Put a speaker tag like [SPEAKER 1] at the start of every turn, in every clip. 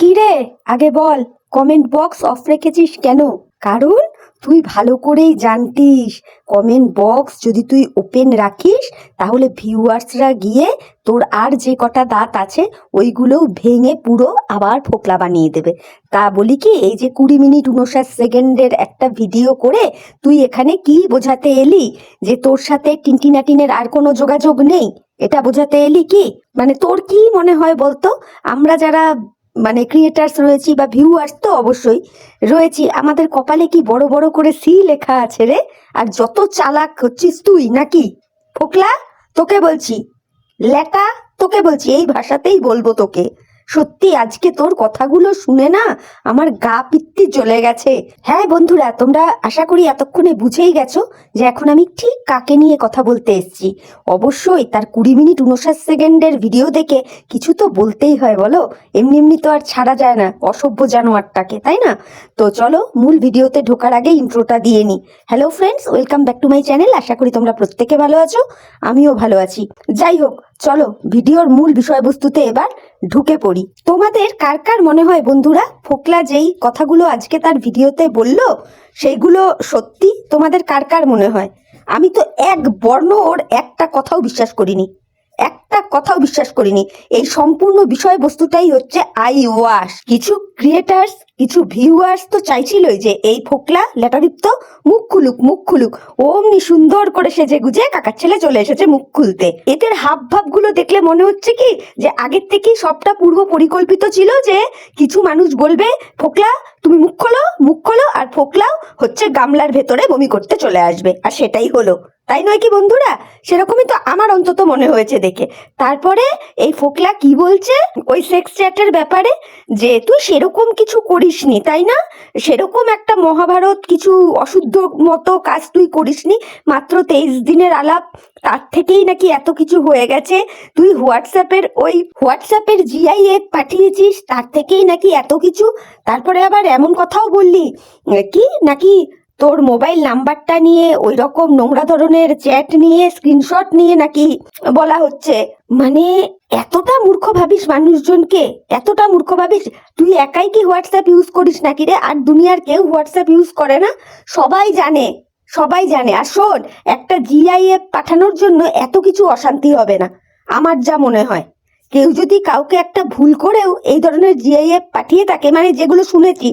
[SPEAKER 1] কি রে? আগে বল কমেন্ট বক্স অফ রেখেছিস কেন? কারণ তুই ভালো করেই জানতিস। কমেন্ট বক্স যদি তুই ওপেন রাখিস, তাহলে ভিউয়ার্সরা গিয়ে তোর আর যে কটা দাঁত আছে, ওইগুলোও ভেঙে পুরো আবার ফোকলা বানিয়ে দেবে। তা বলি কি, এই যে কুড়ি মিনিট উনষাট সেকেন্ডের একটা ভিডিও করে তুই এখানে কি বোঝাতে এলি? যে তোর সাথে টিনটিনাটিনের আর কোনো যোগাযোগ নেই। এটা বোঝাতে এলি কি? মানে তোর কি মনে হয় বলতো? আমরা যারা মানে ক্রিয়েটার্স রয়েছি বা ভিউয়ার্স তো অবশ্যই রয়েছি। আমাদের কপালে কি বড় বড় করে সি লেখা আছে রে? আর যত চালাক হচ্ছিস তুই নাকি? ফোকলা, তোকে বলছি। লেটা তোকে বলছি। এই ভাষাতেই বলব তোকে। সত্যি আজকে তোর কথাগুলো শুনে না আমার গা পিত্তি চলে গেছে। হ্যাঁ বন্ধুরা, তোমরা আশা করি এতক্ষণে বুঝেই গেছো যে এখন আমি ঠিক কাকে নিয়ে কথা বলতে এসেছি। অবশ্যই তার কুড়ি মিনিট উনষাট সেকেন্ডের ভিডিও দেখে কিছু তো বলতেই হয় বলো। এমনি এমনি তো আর ছাড়া যায় না অসভ্য জানোয়ারটাকে, তাই না? তো চলো মূল ভিডিওতে ঢোকার আগে ইন্ট্রোটা দিয়ে নি। Hello friends, welcome back to my channel. আশা করি তোমরা প্রত্যেকে ভালো আছো, আমিও ভালো আছি। যাই হোক চলো ভিডিওর মূল বিষয়বস্তুতে এবার ঢুকে পড়ি। তোমাদের কার কার মনে হয় বন্ধুরা ফোকলা যেই কথাগুলো আজকে তার ভিডিওতে বলল সেইগুলো সত্যি তোমাদের কার কার মনে হয়? আমি তো এক বর্ণ ওর একটা কথাও বিশ্বাস করিনি। একটা কথাও বিশ্বাস করিনি। এই সম্পূর্ণ বিষয়বস্তুটাই হচ্ছে আই ওয়াশ কিছু ক্রিয়েটার্স কিছু ভিউয়ার্স তো চাইছিলই যে এই ফোকলা লেটাদীপ্ত মুখ খুলুক মুখ খুলুক। অমনি সুন্দর করে সেজে গুজে কাকার ছেলে চলে এসেছে মুখ খুলতে। এদের হাব ভাবগুলো দেখলে মনে হচ্ছে কি যে আগের থেকেই সবটা পূর্ব পরিকল্পিত ছিল যে কিছু মানুষ বলবে, ফোকলা, তুমি মুখ খোলো মুখ খোলো, আর ফোকলাও হচ্ছে গামলার ভেতরে বমি করতে চলে আসবে। আর সেটাই হলো। তাই নয় কি বন্ধুরা? সেরকমই তো আমার অন্তত মনে হয়েছে দেখে। তারপরে এই ফোকলা কি বলছে? ওই সেক্স চ্যাটের ব্যাপারে যে, তুই সেরকম কিছু করিসনি, তাই না? সেরকম একটা মহাভারত কিছু অশুদ্ধ মতো কাজ তুই করিসনি। মাত্র তেইশ দিনের আলাপ, তার থেকেই নাকি এত কিছু হয়ে গেছে। তুই হোয়াটসঅ্যাপের ওই হোয়াটসঅ্যাপের জিআইএফ পাঠিয়েছিস, তার থেকেই নাকি এত কিছু। তারপরে আবার এমন কথাও বললি কি? নাকি তোর মোবাইল নাম্বারটা নিয়ে ওই রকম নোংরা ধরনের চ্যাট নিয়ে, স্ক্রিনশট নিয়ে নাকি বলা হচ্ছে? মানে এতটা মূর্খ ভাবিস মানুষজনকে, এতটা মূর্খ ভাবিস। তুই একাই কি হোয়াটসঅ্যাপ ইউজ করিস নাকি রে? আর দুনিয়ার কেউ হোয়াটসঅ্যাপ ইউজ করে না? সবাই জানে সবাই জানে। আর শোন, একটা জিআইএফ পাঠানোর জন্য এত কিছু অশান্তি হবে না, আমার যা মনে হয়। কেউ যদি কাউকে একটা ভুল করেও এই ধরনের জিআইএফ পাঠিয়ে থাকে মানে যেগুলো শুনেছি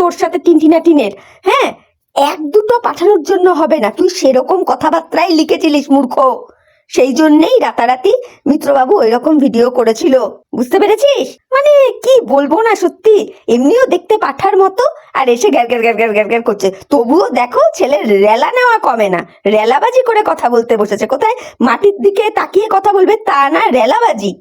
[SPEAKER 1] তোর সাথে টিনটিনাটিনের হ্যাঁ? এক দুটো পাঠানোর জন্য হবে না। তুই সেরকম কথাবার্তাই লিখেছিলিস, মূর্খ। সেই জন্যেই রাতারাতি মিত্রবাবু ওই রকম ভিডিও করেছিল। বুঝতে পেরেছিস? মানে কি বলব না সত্যি। এমনিও দেখতে পাঠার মতো আর এসে গ্যার গ্যার গ্যার গ্যার গ্যার করছে। তবুও দেখো, ছেলের রেলা নেওয়া কমে না। রেলাবাজি করে কথা বলতে বসেছে। কোথায়? মাটির দিকে তাকিয়ে কথা বলবে তা না, রেলাবাজি।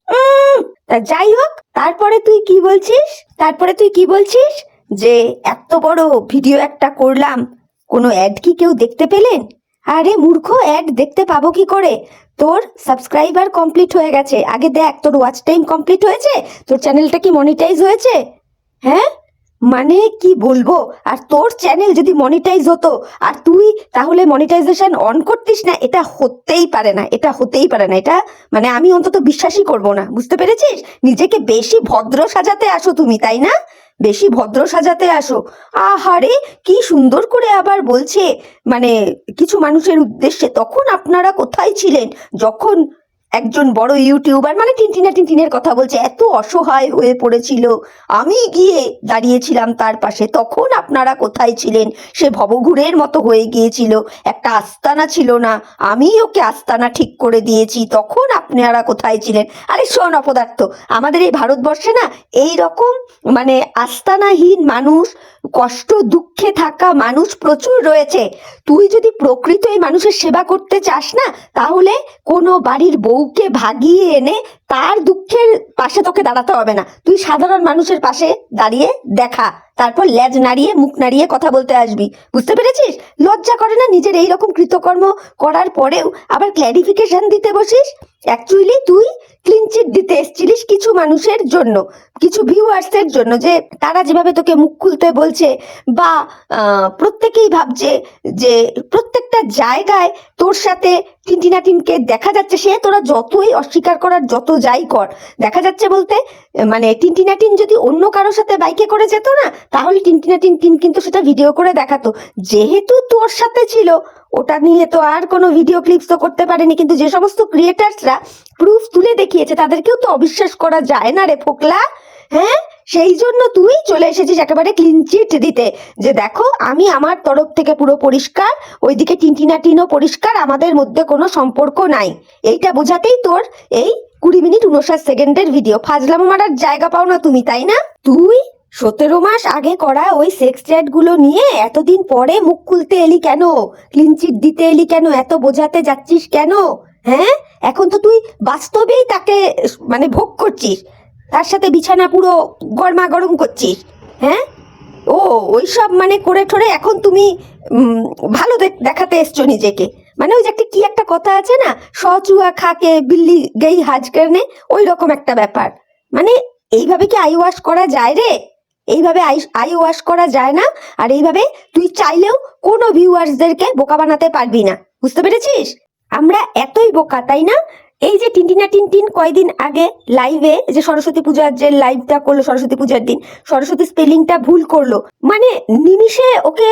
[SPEAKER 1] তা যাই হোক, তারপরে তুই কি বলছিস? তারপরে তুই কি বলছিস? যে, এত বড় ভিডিও একটা করলাম। কোনো অ্যাড কি কেউ দেখতে পেলেন? আরে মূর্খ অ্যাড দেখতে পাবো কি করে? তোর সাবস্ক্রাইবার কমপ্লিট হয়ে গেছে। আগে দেখ, তোর ওয়াচ টাইম কমপ্লিট হয়েছে? তোর চ্যানেলটা কি মনিটাইজ হয়েছে? হ্যাঁ? মানে কি বলব? আর তোর চ্যানেল যদি মনিটাইজ হতো, আর তুই তাহলে মনিটাইজেশন অন করতিস না, এটা হতেই পারে না, এটা হতেই পারে না, এটা মানে আমি অন্তত বিশ্বাসই করব না, বুঝতে পেরেছিস? নিজেকে বেশি ভদ্র সাজাতে আসো তুমি, তাই না? বেশি ভদ্র সাজাতে আসো। আহারে, কি সুন্দর করে আবার বলছে। মানে কিছু মানুষের উদ্দেশ্যে, তখন আপনারা কোথায় ছিলেন? যখন একজন বড় ইউটিউবার মানে টিনটিনা টিনটিনের কথা বলছে, এত অসহায় হয়ে পড়েছিল। আমি গিয়ে দাঁড়িয়েছিলাম তার পাশে, তখন আপনারা কোথায় ছিলেন? সে ভবঘুরের মতো হয়ে গিয়েছিল, একটা আস্তানা ছিল না। আমি ওকে আস্তানা ঠিক করে দিয়েছি, তখন আপনারা কোথায় ছিলেন? আরে শোন অপদার্থ, আমাদের এই ভারতবর্ষে না এই রকম মানে আস্তানাহীন মানুষ, কষ্ট দুঃখে থাকা মানুষ প্রচুর রয়েছে। তুই যদি প্রকৃত এই মানুষের সেবা করতে চাস না, তাহলে কোনো বাড়ির বউকে ভাগিয়ে এনে তার দুঃখের পাশে তোকে দাঁড়াতে হবে না। তুই সাধারণ মানুষের পাশে দাঁড়িয়ে দেখা, তারপর লেজ নাড়িয়ে, মুখ নাড়িয়ে কথা বলতে আসবি। বুঝতে পেরেছিস? লজ্জা করে না নিজের এই রকম কৃতকর্ম করার পরেও আবার ক্ল্যারিফিকেশন দিতে বসিস? অ্যাকচুয়ালি তুই ক্লিনচিট দিতে এসেছিলিস কিছু মানুষের জন্য, কিছু ভিউয়ার্সের জন্য যে তারা যেভাবে তোকে মুখ খুলতে বলছে বা প্রত্যেকেই ভাবছে যে প্রত্যেকটা জায়গায় তোর সাথে টিনটিনাটিনকে দেখা যাচ্ছে সে, তোরা যতই অস্বীকার করার যত যাই কর, দেখা যাচ্ছে বলতে মানে টিনটিনাটিন যদি অন্য কারোর সাথে বাইকে করে যেত না, তাহলে টিনটিনাটিন টিন কিন্তু সেটা ভিডিও করে দেখাতো। যেহেতু তোর সাথে ছিল, ওটা নিয়ে তো আর কোনো ভিডিও ক্লিপস তো করতে পারেনি, কিন্তু যে সমস্ত ক্রিয়েটার্সরা প্রুফ তুলে দেখিয়েছে, তাদেরকেও তো অবিশ্বাস করা যায় না রে ফোকলা হ্যাঁ? সেই জন্য তুই চলে এসেছিস একেবারে ক্লিন চিট দিতে। যে দেখো, আমি আমার তরফ থেকে পুরো পরিষ্কার, ওইদিকে টিনটিনা টিনও পরিষ্কার, আমাদের মধ্যে কোনো সম্পর্ক নাই। এইটা বোঝাতেই তোর এই কুড়ি মিনিট উনষাট সেকেন্ডের ভিডিও ফাজলামো মারার জায়গা পাও না তুমি, তাই না? তুই সতেরো মাস আগে করা ওই সেক্স চ্যাটগুলো নিয়ে এতদিন পরে মুখ খুলতে এলি কেন? ক্লিন চিট দিতে এলি কেন? এত বোঝাতে যাচ্ছিস কেন? হ্যাঁ? এখন তো তুই বাস্তবেই তাকে মানে ভোগ করছিস। তার সাথে বিছানা পুরো গরমা গরম করছিস হ্যাঁ? ও, ওইসব মানে করে ঠরে এখন তুমি ভালো দেখ- দেখাতে এসছো নিজেকে। মানে ওই যে একটা কি একটা কথা আছে না, সচুয়া খাকে বিল্লি গেই হাজ করনে ওই রকম একটা ব্যাপার। মানে এইভাবে কি আই ওয়াশ করা যায় রে? এইভাবে আই ওয়াশ করা যায় না, আর এইভাবে তুই চাইলেও কোনো ভিউয়ার্সদেরকে বোকা বানাতে পারবি না। বুঝতে পেরেছিস? আমরা এতই বোকা, তাই না? এই যে টিনটিনা টিনটিন কয়দিন আগে লাইভে যে সরস্বতী পূজার যে লাইভটা করল সরস্বতী পূজার দিন, সরস্বতী স্পেলিংটা ভুল করল। মানে নিমিষে ওকে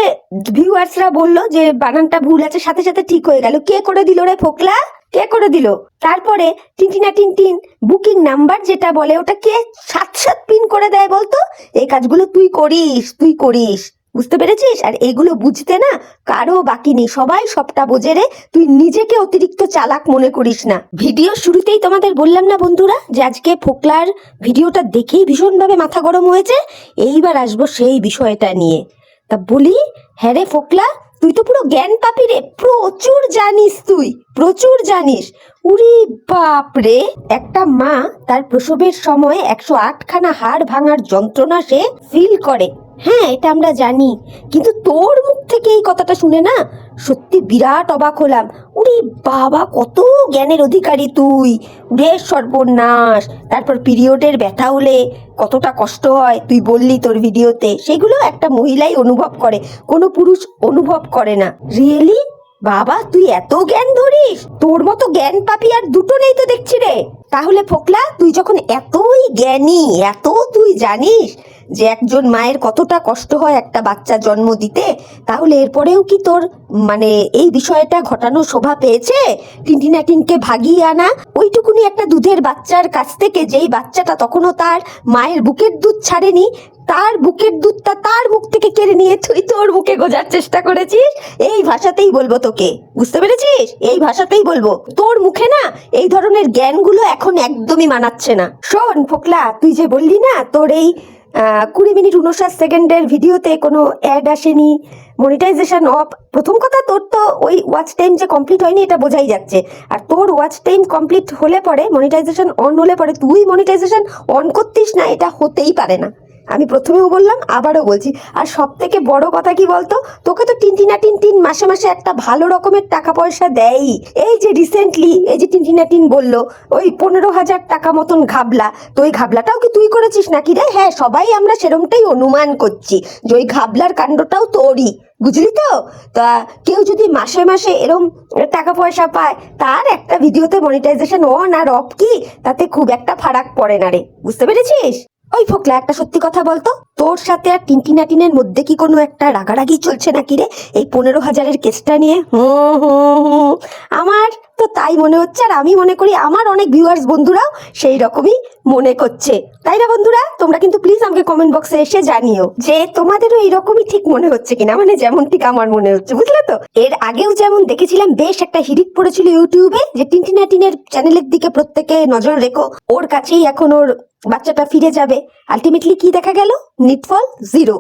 [SPEAKER 1] ভিউয়ার্সরা বলল যে বানানটা ভুল আছে, সাথে সাথে ঠিক হয়ে গেল। কে করে দিল রে ফোকলা? কে করে দিল? তারপরে টিনটিনা টিনটিন বুকিং নাম্বার যেটা বলে ওটা কে সাত সাত পিন করে দেয় বলতো? এই কাজগুলো তুই করিস তুই করিস। বুঝতে পেরেছিস? আর এগুলো বুঝতে না কারও বাকি নেই। সবাই সবটা বোঝে রে। তুই নিজেকে অতিরিক্ত চালাক মনে করিস না। ভিডিও শুরুতেই তোমাদের বললাম না বন্ধুরা যে আজকে ফোকলার ভিডিওটা দেখেই ভীষণভাবে মাথা গরম হয়েছে। এইবার আসব সেই বিষয়টা নিয়ে। তা বলি হ্যাঁ রে ফোকলা, তুই তো পুরো জ্ঞান পাপি রে। প্রচুর জানিস তুই, প্রচুর জানিস। উরি বাপ রে। একটা মা তার প্রসবের সময় একশো আটখানা হাড় ভাঙার যন্ত্রণা সে ফিল করে। হ্যাঁ এটা আমরা জানি। কিন্তু তোর মুখ থেকে এই কথাটা শুনে না সত্যি বিরাট অবাক হলাম। উরে বাবা, কত জ্ঞানের অধিকারী তুই। উরে সর্বনাশ। তারপর পিরিয়ডের ব্যথা হলে কতটা কষ্ট হয় তুই বললি তোর ভিডিওতে। সেগুলো একটা মহিলাই অনুভব করে, কোনো পুরুষ অনুভব করে না। রিয়েলি বাবা, তুই এত জ্ঞান ধরিস? তোর মতো জ্ঞান পাপি আর দুটো নেই তো দেখছি রে। তাহলে ফোকলা, তুই যখন এতই জ্ঞানী, এত তুই জানিস যে একজন মায়ের কতটা কষ্ট হয় একটা বাচ্চা জন্ম দিতে, তাহলে এরপরেও কি তোর মানে এই বিষয়টা ঘটানো শোভা পেয়েছে? টিনটিনাটিনকে ভাগিয়ে আনা। ওইটুকুনি একটা দুধের বাচ্চার কাছ থেকে যেই বাচ্চাটা তখনও তার মায়ের বুকের দুধ ছাড়েনি, তার বুকের দুধটা তার মুখ থেকে কেড়ে নিয়ে তুই তোর মুখে গোজার চেষ্টা করেছিস? এই ভাষাতেই বলব তোকে। বুঝতে পেরেছিস? এই ভাষাতেই বলব। তোর মুখে না এই ধরনের জ্ঞানগুলো এখন একদমই মানাচ্ছে না। শোন, ফোকলা, তুই যে বললি না তোর এই কুড়ি মিনিট উনষাট সেকেন্ডের ভিডিওতে কোনো অ্যাড আসেনি। মনিটাইজেশন অফ প্রথম কথা, তোর তো ওই ওয়াচ টাইম যে কমপ্লিট হয়নি, এটা বোঝাই যাচ্ছে। আর তোর ওয়াচ টাইম কমপ্লিট হলে পরে মনিটাইজেশন অন হলে পরে তুই মনিটাইজেশন অন করতিস না, এটা হতেই পারে না। আমি প্রথমেও বললাম, আবারও বলছি। আর সব থেকে বড় কথা কি বলতো? তোকে তো টিনটিনা টিন মাসে মাসে একটা ভালো রকমের টাকা পয়সা দেয় এই যে রিসেন্টলি এই যে টিনটিনা টিন বলল, ওই পনেরো হাজার টাকা মতন ঘাবলা। তো ওই ঘাবলাটাও কি তুই করেছিস নাকি রে? হ্যাঁ সবাই আমরা সেরমটাই অনুমান করছি যে ওই ঘাবলার কাণ্ডটাও তোরই। বুঝলি তো? তা কেউ যদি মাসে মাসে এরম টাকা পয়সা পায়, তার একটা ভিডিওতে মনিটাইজেশন অন আর অফ কি? তাতে খুব একটা ফারাক পড়ে না রে। বুঝতে পেরেছিস? ওই ফোকলা, একটা সত্যি কথা বলতো? তোর সাথে আর টিনটিনাটিনের মধ্যে কি কোনো একটা রাগারাগি চলছে নাকি রে? এই পনেরো হাজারের কেসটা নিয়ে হুম হুম হুম আমার তো তাই মনে হচ্ছে আর আমি মনে করি আমার অনেক ভিউয়ার্স বন্ধুরাও সেই রকমই মনে করছে। তাই না বন্ধুরা? তোমরা কিন্তু প্লিজ আমাকে কমেন্ট বক্সে এসে জানিও যে তোমাদেরও এইরকমই ঠিক মনে হচ্ছে কিনা? মানে যেমন ঠিক আমার মনে হচ্ছে, বুঝলে তো? এর আগেও যেমন দেখেছিলাম, বেশ একটা হিরিক পড়েছিল ইউটিউবে যে টিনটিনাটিনের চ্যানেলের দিকে প্রত্যেকে নজর রেখো। ওর কাছেই এখন ওর বাচ্চাটা ফিরে যাবে। আলটিমেটলি কি দেখা গেল? নিটফল জিরো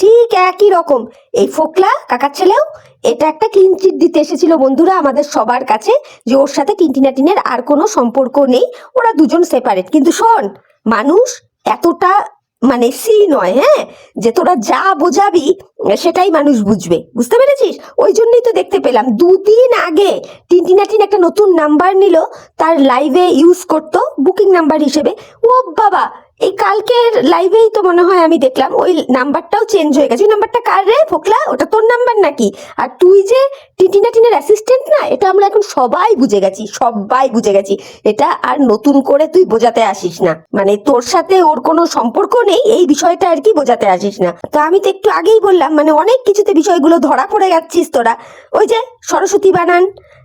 [SPEAKER 1] ঠিক একই রকম। এই ফোকলা, কাকার ছেলেও এটা একটা ক্লিন চিট দিতে এসেছিল বন্ধুরা আমাদের সবার কাছে যে ওর সাথে টিনটিনাটিনের আর কোনো সম্পর্ক নেই। ওরা দুজন সেপারেট কিন্তু শোন, মানুষ এতটা মানে সি নয় হ্যাঁ? যে তোরা যা বোঝাবি সেটাই মানুষ বুঝবে। বুঝতে পেরেছিস? ওই জন্যই তো দেখতে পেলাম। দুদিন আগে টিনটিনাটিন একটা নতুন নাম্বার নিল, তার লাইভে ইউজ করতো বুকিং নাম্বার হিসেবে। ও বাবা এই কালকের লাইভেই তো মনে হয় আমি দেখলাম, ওই নাম্বারটাও চেঞ্জ হয়ে গেছে। নাম্বারটা কার রে, ফোকলা? ওটা তোর নাম্বার নাকি? আর তুই যে টিটিনা টিনের অ্যাসিস্ট্যান্ট না, এটা আমরা এখন সবাই বুঝে গেছি, সবাই বুঝে গেছি। এটা আর নতুন করে তুই বোঝাতে আসিস না। মানে তোর সাথে ওর কোনো সম্পর্ক নেই, এই বিষয়টা আর কি বোঝাতে আসিস না। তো আমি তো একটু আগেই বললাম মানে অনেক কিছুতে বিষয়গুলো ধরা পড়ে যাচ্ছিস তোরা। ওই যে সরস্বতী বানান,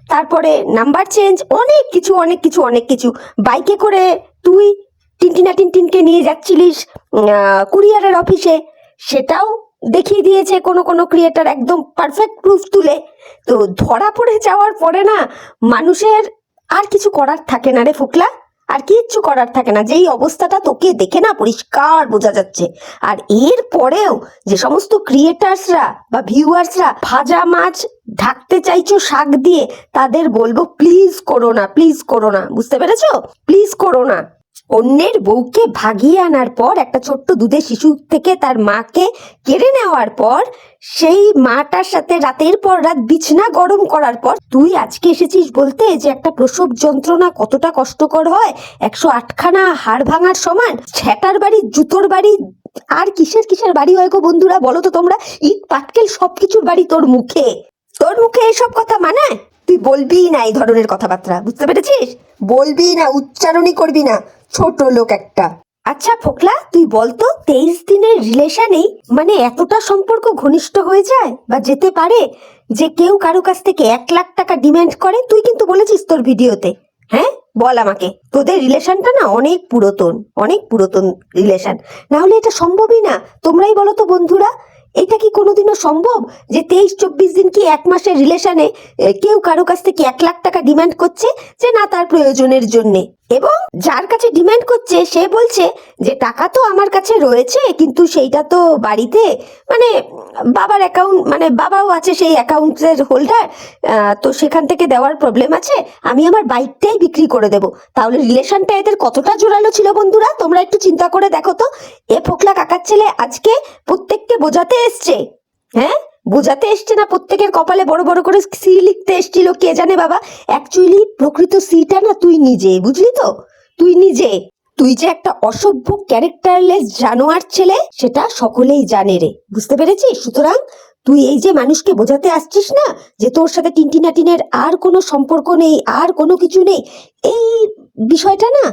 [SPEAKER 1] তারপরে নাম্বার চেঞ্জ অনেক কিছু অনেক কিছু অনেক কিছু। বাইকে করে তুই টিনটিনা টিনটিনকে নিয়ে যাচ্ছিলিস কুরিয়ারের অফিসে। সেটাও দেখিয়ে দিয়েছে কোনো কোনো ক্রিয়েটার একদম পারফেক্ট প্রুফ তুলে। তো ধরা পড়ে যাওয়ার পরে না, মানুষের আর কিছু করার থাকে না রে ফুকলা। আর কিচ্ছু করার থাকে না। যেই অবস্থাটা তোকে দেখে না পরিষ্কার বোঝা যাচ্ছে। আর এর পরেও যে সমস্ত ক্রিয়েটার্সরা বা ভিউয়ার্সরা ভাজা মাছ ঢাকতে চাইছো শাক দিয়ে, তাদের বলব প্লিজ করো না প্লিজ করো না। বুঝতে পেরেছ? প্লিজ করো না। অন্যের বউকে ভাগিয়ে আনার পর একটা ছোট্ট দুধের শিশু থেকে তার মাকে কেড়ে নেওয়ার পর, সেই মাটার সাথে রাতের পর রাত বিছনা গরম করার পর, তুই আজকে এসেছিস বলতে যে একটা প্রসব যন্ত্রণা কতটা কষ্টকর হয়? একশো আটখানা হাড় ভাঙার সমান? ছ্যাটার বাড়ি, জুতোর বাড়ি, আর কিসের কিসের বাড়ি হয় গো বন্ধুরা বলো তো তোমরা? ইট, পাটকেল সবকিছুর বাড়ি তোর মুখে। তোর মুখে এসব কথা মানায় তুই বলবি না এই ধরনের কথাবার্তা, বুঝতে পেরেছিস? বলবি না, উচ্চারণই করবি না। ছোট লোক একটা। আচ্ছা ফোকলা, তুই বলতো তেইশ দিনের রিলেশনেই মানে এতটা সম্পর্ক ঘনিষ্ঠ হয়ে যায় বা যেতে পারে যে কেউ কারও কাছ থেকে এক লাখ টাকা ডিমান্ড করে? তুই কিন্তু বলেছিস তোর ভিডিওতে। হ্যাঁ? বল আমাকে। তোদের রিলেশনটা না অনেক পুরাতন অনেক পুরাতন রিলেশন। না হলে এটা সম্ভবই না। তোমরাই বলো তো বন্ধুরা, এটা কি কোনোদিনও সম্ভব যে তেইশ, চব্বিশ দিন কি এক মাসের রিলেশনে কেউ কারও কাছ থেকে এক লাখ টাকা ডিমান্ড করছে যে না তার প্রয়োজনের জন্যে? এবং যার কাছে ডিমান্ড করছে, সে বলছে যে, টাকা তো আমার কাছে রয়েছে, কিন্তু সেইটা তো বাড়িতে মানে বাবার অ্যাকাউন্ট মানে বাবাও আছে সেই অ্যাকাউন্টের হোল্ডার তো সেখান থেকে দেওয়ার প্রবলেম আছে, আমি আমার বাইকটাই বিক্রি করে দেব। তাহলে রিলেশনটা এদের কতটা জোরালো ছিল বন্ধুরা? তোমরা একটু চিন্তা করে দেখো তো। এ ফোকলা কাকার ছেলে আজকে প্রত্যেককে বোঝাতে এসছে। হ্যাঁ? বোঝাতে এসছে না প্রত্যেকের কপালে বড় বড় করে সি লিখতে এসছিল। কে জানে বাবা? অ্যাকচুয়ালি প্রকৃত সিটা না তুই নিজে, বুঝলি তো? তুই নিজে। তুই যে একটা অসভ্য ক্যারেক্টারলেস জানোয়ার ছেলে, সেটা সকলেই জানে রে। বুঝতে পেরেছিস? সুতরাং তুই এই যে মানুষকে বোঝাতে আসছিস না, যে তোর সাথে টিনটিনাটিনের আর কোনো সম্পর্ক নেই, আর কোনো কিছু নেই, এই বিষয়টা না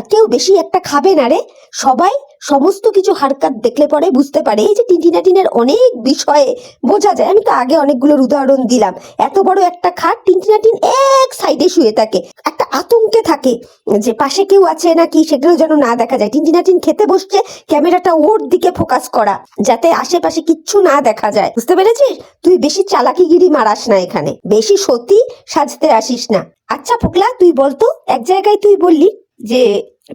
[SPEAKER 1] কেউ বেশি একটা খাবে না রে। সবাই সমস্ত কিছু হারকাত দেখলে পরে বুঝতে পারে। এই যে টিনটিনাটিনের অনেক বিষয়ে বোঝা যায়। আমি তো আগে অনেকগুলোর উদাহরণ দিলাম। এত বড় একটা খাট টিনটিনাটিন এক সাইডে শুয়ে থাকে। একটা আতঙ্কে থাকে যে পাশে কেউ আছে নাকি সেগুলো যেন না দেখা যায়। টিনটিনাটিন খেতে বসছে, ক্যামেরাটা ওর দিকে ফোকাস করা, যাতে আশেপাশে কিচ্ছু না দেখা যায়। বুঝতে পেরেছিস? তুই বেশি চালাকিগিরি মারাস না এখানে। বেশি সতী সাজতে আসিস না। আচ্ছা ফোকলা, তুই বলতো, এক জায়গায় তুই বললি যে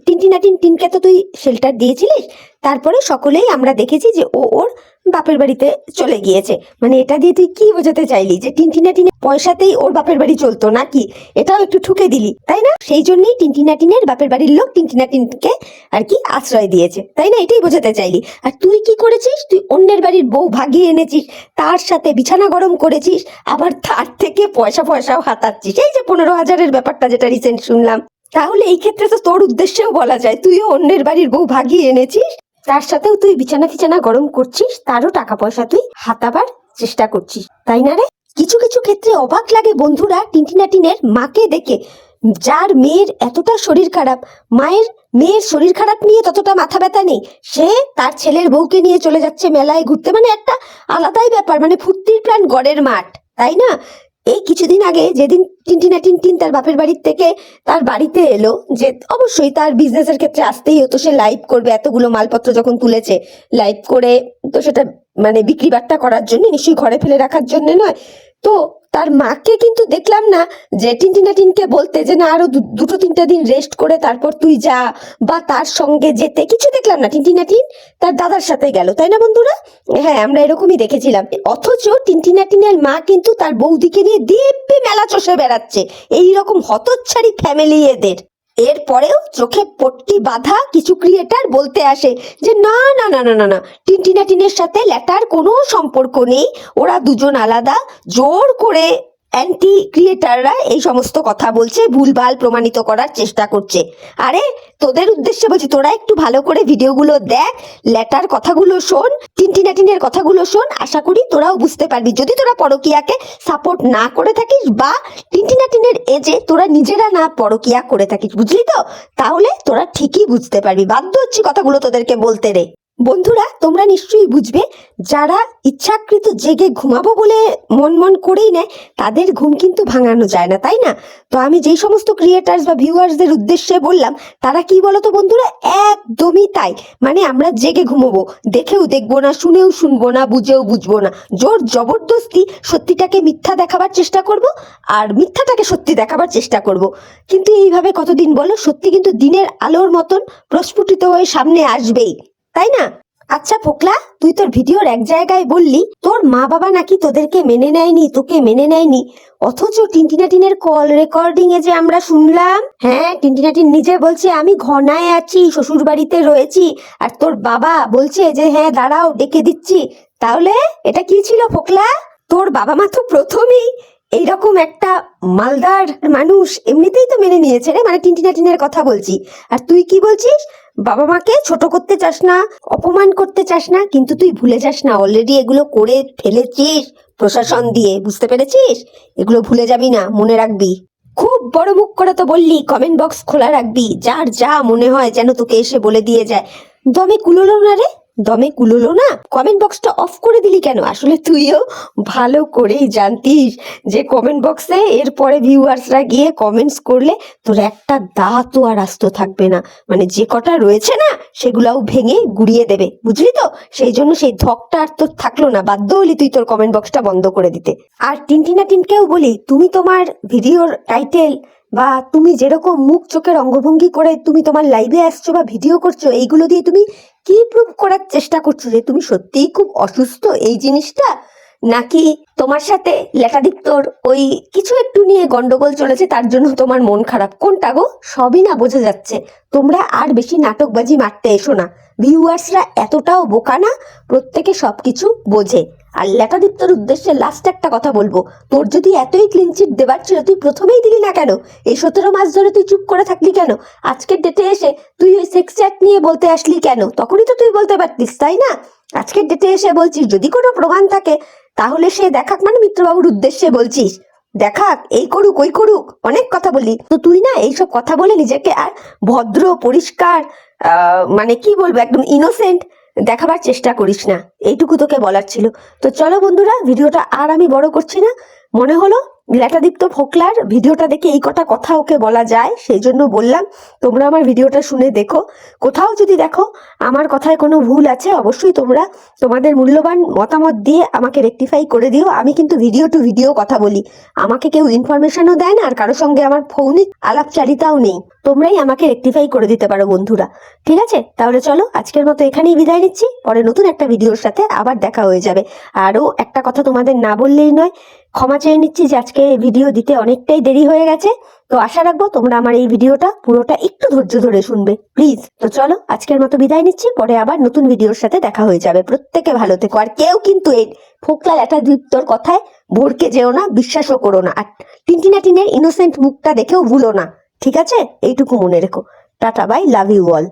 [SPEAKER 1] টিনটিনাটিন টিনকে তো তুই শেল্টার দিয়েছিলিস, তারপরে সকলেই আমরা দেখেছি যে ও ওর বাপের বাড়িতে চলে গিয়েছে। মানে এটা দিয়ে তুই কি বোঝাতে চাইলি যে টিনটিনাটিনের পয়সাতেই ওর বাপের বাড়ি চলতো নাকি? এটাও একটু ঠুকে দিলি, তাই না? সেই জন্যই টিনটিনাটিনের বাপের বাড়ির লোক টিনটিনাটিনকে আর কি আশ্রয় দিয়েছে, তাই না? এটাই বোঝাতে চাইলি। আর তুই কি করেছিস? তুই অন্যের বাড়ির বউ ভাগিয়ে এনেছিস, তার সাথে বিছানা গরম করেছিস, আবার তার থেকে পয়সা পয়সাও হাতাচ্ছিস। এই যে পনেরো হাজারের ব্যাপারটা যেটা রিসেন্ট শুনলাম। তাহলে এই ক্ষেত্রে তো তোর উদ্দেশ্যেও বলা যায়, তুইও অন্যের বাড়ির বউ ভাগিয়ে এনেছিস, তার সাথেও তুই বিছানা ফিছানা গরম করছিস, তারও টাকা পয়সা তুই হাতাবার চেষ্টা করছিস, তাই না রে? কিছু কিছু ক্ষেত্রে অবাক লাগে বন্ধুরা টিনটিনাটিনের মাকে দেখে, যার মেয়ের এতটা শরীর খারাপ, মায়ের মেয়ের শরীর খারাপ নিয়ে ততটা মাথা ব্যথা নেই, সে তার ছেলের বউকে নিয়ে চলে যাচ্ছে মেলায় ঘুরতে মানে একটা আলাদাই ব্যাপার মানে ফুর্তির প্রাণ গড়ের মাঠ, তাই না? এই কিছুদিন আগে যেদিন টিনটিনা টিনটিন তার বাপের বাড়ির থেকে তার বাড়িতে এলো যে অবশ্যই তার বিজনেসের ক্ষেত্রে আসতেই হতো। সে লাইভ করবে এতগুলো মালপত্র যখন তুলেছে। লাইভ করে তো সেটা মানে বিক্রি বাট্টা করার জন্য, নিশ্চয়ই ঘরে ফেলে রাখার জন্য নয়। তো তার মাকে কিন্তু দেখলাম না যে টিনটিনা টিনকে বলতে যে না, আরও দুটো তিনটা দিন রেস্ট করে তারপর তুই যা। বা তার সঙ্গে যেতে কিছু দেখলাম না। টিনটিনা টিন তার দাদার সাথে গেল, তাই না বন্ধুরা? হ্যাঁ আমরা এরকমই দেখেছিলাম। অথচ টিনটিনা টিনের মা কিন্তু তার বৌদিকে নিয়ে দিব্যি মেলা চষে বেড়াচ্ছে। এইরকম হতচ্ছাড়ি ফ্যামিলি এদের। এরপরেও চোখে পট্টি বাঁধা কিছু ক্রিয়েটার বলতে আসে যে, না না না না না না টিনটিনা টিনের সাথে ল্যাটার কোনো সম্পর্ক নেই। ওরা দুজন আলাদা, জোর করে অ্যান্টি ক্রিয়েটাররা এই সমস্ত কথা বলছে, ভুলভাল প্রমাণিত করার চেষ্টা করছে। আরে, তোদের উদ্দেশ্যে বলছি, তোরা একটু ভালো করে ভিডিওগুলো দেখ লেটার কথাগুলো শোন, টিনটিনাটিনের কথাগুলো শোন, আশা করি তোরাও বুঝতে পারবি। যদি তোরা পরকিয়াকে সাপোর্ট না করে থাকিস বা টিনটিনাটিনের এজে তোরা নিজেরা না পরকিয়া করে থাকিস, বুঝলি তো? তাহলে তোরা ঠিকই বুঝতে পারবি। বাধ্য হচ্ছি কথাগুলো তোদেরকে বলতে রে। বন্ধুরা, তোমরা নিশ্চয়ই বুঝবে, যারা ইচ্ছাকৃত জেগে ঘুমাবো বলে মন মন করেই নেয়, তাদের ঘুম কিন্তু ভাঙানো যায় না, তাই না? তো আমি যেই সমস্ত ক্রিয়েটার্স বা ভিউয়ার্সদের উদ্দেশ্যে বললাম, তারা কি বলতো বন্ধুরা? একদমই তাই। মানে আমরা জেগে ঘুমোবো, দেখেও দেখব না, শুনেও শুনব না, বুঝেও বুঝব না। জোর জবরদস্তি সত্যিটাকে মিথ্যা দেখাবার চেষ্টা করব আর মিথ্যাটাকে সত্যি দেখাবার চেষ্টা করব। কিন্তু এইভাবে কতদিন বলো? সত্যি কিন্তু দিনের আলোর মতন প্রস্ফুটিত হয়ে সামনে আসবেই। তাই না? আচ্ছা ফোকলা, তুই তোর ভিডিওর এক জায়গায় বললি, তোর মা বাবা নাকি তোদেরকে মেনে নেয়নি, তোকে মেনে নেয়নি। অথচ টিনটিনাটিনের কল রেকর্ডিং এ যে আমরা শুনলাম হ্যাঁ টিনটিনাটিন নিজে বলছে, আমি ঘনায় আছি শ্বশুর বাড়িতে রয়েছি। আর তোর বাবা বলছে যে হ্যাঁ দাঁড়াও, ডেকে দিচ্ছি। তাহলে এটা কি ছিল ফোকলা? তোর বাবা মা তো প্রথমেই এইরকম একটা মালদার মানুষ, এমনিতেই তো মেনে নিয়েছে রে মানে টিনটিনাটিনের কথা বলছি। আর তুই কি বলছিস? বাবা মাকে ছোট করতে চাস না, অপমান করতে চাস না, কিন্তু তুই ভুলে যাস না অলরেডি এগুলো করে ফেলেছিস প্রশাসন দিয়ে, বুঝতে পেরেছিস? এগুলো ভুলে যাবি না, মনে রাখবি। খুব বড় মুখ করে তো বললি কমেন্ট বক্স খোলা রাখবি, যার যা মনে হয় যেন তোকে এসে বলে দিয়ে যায়। দমে কুলোলো না রে। দমে কুলোলো না? কমেন্ট বক্সটা অফ করে দিলি কেন? আসলে তুইও ভালো করেই জানতিস যে কমেন্ট বক্সে এরপরে ভিউয়ার্সরা গিয়ে কমেন্টস করলে তোর একটা দাঁতও আর আস্ত থাকবে না। মানে যে কটা রয়েছে না, সেগুলাও ভেঙে গুড়িয়ে দেবে। বুঝলি তো? সেই জন্য সেই ধকটা আর তোর থাকল না। বাধ্য হলি তুই তোর কমেন্ট বক্সটা বন্ধ করে দিতে। আর টিনটিনা টিনকেও বলি, তুমি তোমার ভিডিওর টাইটেল বা তুমি যেরকম মুখ চোখের অঙ্গভঙ্গি করে তুমি তোমার লাইভে আসছো বা ভিডিও করছ, এইগুলো দিয়ে তুমি কি প্রুভ করার চেষ্টা করছ যে তুমি সত্যিই খুব অসুস্থ এই জিনিসটা? নাকি তোমার সাথে লেটাদিক্তর ওই কিছু একটু নিয়ে গন্ডগোল চলেছে, তার জন্য তোমার মন খারাপ? কোনটা গো? সবই না বোঝা যাচ্ছে। তোমরা আর বেশি নাটকবাজি মারতে এসো না। ভিউয়ার্সরা এতটাও বোকা না, প্রত্যেকে সবকিছু বোঝে। আর লেটাদিত্যর উদ্দেশ্যে লাস্ট একটা কথা বলব। তোর যদি এতই ক্লিন চিট দেবার ছিল, তুই প্রথমেই দিলি না কেন? এই সতেরো মাস ধরে তুই চুপ করে থাকলি কেন? আজকের ডেটে এসে তুই ওই সেক্স চ্যাট নিয়ে বলতে আসলি কেন? তখনই তো তুই বলতে পারতিস, তাই না? আজকের ডেটে এসে বলছিস, যদি কোনো প্রমাণ থাকে, তাহলে সে দেখাক মানে মিত্রবাবুর উদ্দেশ্যে বলছিস। দেখাক, এই করুক, ওই করুক, অনেক কথা বলি তো তুই না এইসব কথা বলে নিজেকে আর ভদ্র, পরিষ্কার মানে কি বলব, একদম ইনোসেন্ট দেখাবার চেষ্টা করিস না। এইটুকু তোকে বলার ছিল। তো চলো বন্ধুরা, ভিডিওটা আর আমি বড় করছি না। মনে হলো লেটাদীপ্ত ফোকলার ভিডিওটা দেখে এই কটা কথা ওকে বলা যায়, সেই জন্য বললাম, তোমরা আমার ভিডিওটা শুনে দেখো। কোথাও যদি দেখো আমার কথায় কোনো ভুল আছে, অবশ্যই তোমরা তোমাদের মূল্যবান মতামত দিয়ে আমাকে রেকটিফাই করে দিও। আমি কিন্তু ভিডিও টু ভিডিও কথা বলি। আমাকে কেউ ইনফরমেশনও দেয় না, আর কারোর সঙ্গে আমার ফৌনিক আলাপচারিতাও নেই। তোমরাই আমাকে রেকটিফাই করে দিতে পারো, বন্ধুরা। ঠিক আছে? তাহলে চলো, আজকের মতো এখানেই বিদায় নিচ্ছি। পরে নতুন একটা ভিডিওর সাথে আবার দেখা হয়ে যাবে। আরও একটা কথা তোমাদের না বললেই নয়, ক্ষমা চেয়ে নিচ্ছি যে আজকে ভিডিও দিতে অনেকটাই দেরি হয়ে গেছে। তো আশা রাখব তোমরা আমার এই ভিডিওটা পুরোটা একটু ধৈর্য ধরে শুনবে। প্লিজ, তো চলো, আজকের মতো বিদায় নিচ্ছি। পরে আবার নতুন ভিডিওর সাথে দেখা হয়ে যাবে। প্রত্যেকে ভালো থেকো। আর কেউ কিন্তু এই ফোকলা একটা দীপ্তর কথায় ভোরকে যেও না, বিশ্বাসও করো না। আর টিনটিনাটিনের ইনোসেন্ট মুখটা দেখেও ভুলো না। ঠিক আছে? এইটুকু মনে রেখো। Tata bye love you all.